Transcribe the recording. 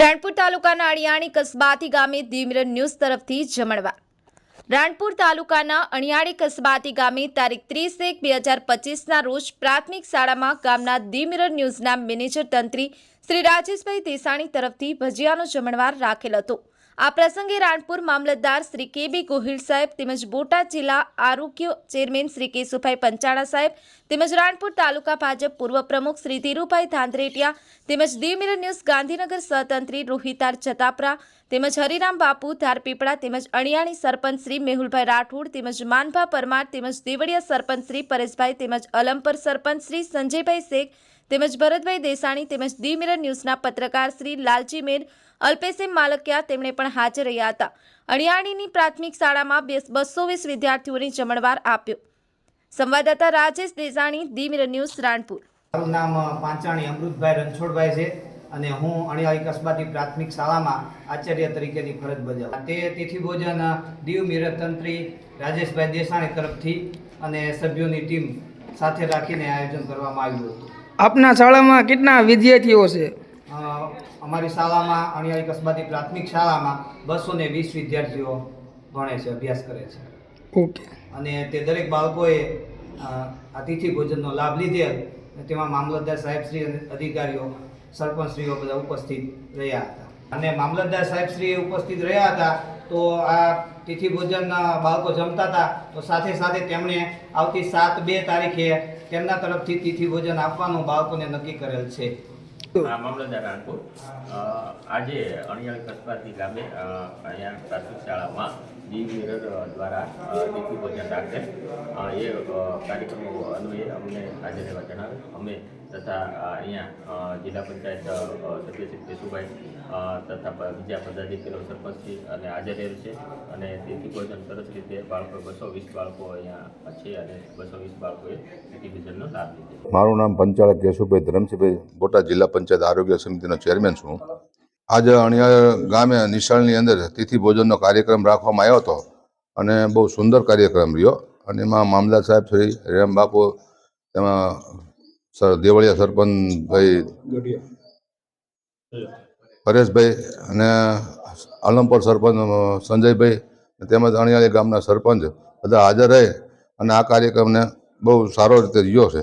રાણપુર તાલુકાના અણિયાણી કસ્બાતી ગામે ધીમર ન્યૂઝ તરફથી જમણવાર રાણપુર તાલુકાના અણિયાળી કસ્બાતી ગામે તારીખ ત્રીસ એક બે હજાર પચીસના રોજ પ્રાથમિક શાળામાં ગામના દીમરન ન્યૂઝના મેનેજર તંત્રી શ્રી રાજેશભાઈ દેસાણી તરફથી ભજીયાનો જમણવાર રાખેલ હતો. આ પ્રસંગે રાણપુર મામલતદાર શ્રી કે બી ગોહિલ સાહેબ તેમજ બોટાદ જિલ્લા આરોગ્ય ચેરમેન શ્રી કેશુભાઈ પંચાળા સાહેબ તેમજ રાણપુર તાલુકા ભાજપ પૂર્વ પ્રમુખ શ્રી ધીરુભાઈ ધાંધરેટિયા તેમજ દીવ મિરર ન્યૂઝ ગાંધીનગર સહતંત્રી રોહિતાર છતાપરા તેમજ હરિરામ બાપુ, ધારપીપળા તેમજ અણિયાણી સરપંચ શ્રી મેહુલભાઈ રાઠોડ તેમજ માનભા પરમાર તેમજ દેવળિયા સરપંચ શ્રી પરેશભાઈ તેમજ અલમપર સરપંચ શ્રી સંજયભાઈ શેખ તેમજ ભરતભાઈ દેસાણી તેમજ દી મિરર ન્યૂઝના પત્રકાર શ્રી લાલજી મેર અલ્પેશેમ માલકિયા તેમણે પણ હાજર રહ્યા હતા. અણિયાણીની પ્રાથમિક શાળામાં બસો વીસ વિદ્યાર્થીઓને જમણવાર આપ્યો. સંવાદદાતા રાજેશ દેસાણી દી મિરર ન્યૂઝ રાણપુર. મારું નામ પાંચાણી અમૃતભાઈ રણછોડભાઈ છે અને હું અણિયાળી કસ્બાતી પ્રાથમિક શાળામાં આચાર્ય તરીકેની ફરજ બજાવું. તે તિથિ ભોજન દીવ મિરર તંત્રી રાજેશભાઈ દેસાણી તરફથી અને સભ્યોની ટીમ સાથે રાખીને આયોજન કરવામાં આવ્યું હતું. આપના શાળામાં કેટલા વિદ્યાર્થીઓ છે? અમારી શાળામાં અણિયાળી કસ્બાતી પ્રાથમિક શાળામાં બસો ને વીસ વિદ્યાર્થીઓ ભણે છે અભ્યાસ કરે છે. ઓકે. અને તે દરેક બાળકોએ અતિથિ આ તિથિ ભોજનનો લાભ લીધેલ તેમાં મામલતદાર સાહેબશ્રી શ્રી અધિકારીઓ સરપંચશ્રીઓ બધા ઉપસ્થિત રહ્યા હતા. અને મામલતદાર સાહેબશ્રી ઉપસ્થિત રહ્યા હતા તો આ તિથિ ભોજન બાળકો જમતા હતા તો સાથે સાથે તેમણે આવતી સાત બે તારીખે તેમના તરફથી તિથિ ભોજન આપવાનું બાળકોને નક્કી કરેલ છે. આ મામલતદાર રાણપુર આજે અણિયાળી કસ્બાતી ગામે અહીંયા પ્રાથમિક શાળામાં ડી મિરર દ્વારા તિથિ ભોજન રાખેલ એ કાર્યક્રમો અન્વયે અમને હાજર રહેવા અમે તથા અહીંયા જિલ્લા પંચાયત સભ્ય શ્રી કેશુભાઈ તથા બીજા પદાધિકારીઓ સરપંચશ્રી અને હાજર રહેલ છે. અને તેથી ભોજન સરસ રીતે બાળકો બસો વીસ બાળકો અહીંયા છે અને બસો વીસ બાળકોએ તિથિ ભોજનનો લાભ લીધો. મારું નામ પંચાળક કેશુભાઈ ધરમસિંહભાઈ બોટાદ જિલ્લા પંચાયત આરોગ્ય સમિતિનો ચેરમેન છું. આજે અણિયા ગામે નિશાળની અંદર તિથિ ભોજનનો કાર્યક્રમ રાખવામાં આવ્યો હતો અને બહુ સુંદર કાર્યક્રમ રહ્યો. અને એમાં મામલા સાહેબ શ્રી રેમ બાપુ તેમાં દેવળિયા સરપંચભાઈ પરેશભાઈ અને આલમપુર સરપંચ સંજયભાઈ તેમજ અણિયાળી ગામના સરપંચ બધા હાજર રહે અને આ કાર્યક્રમને બહુ સારો રીતે રહ્યો છે.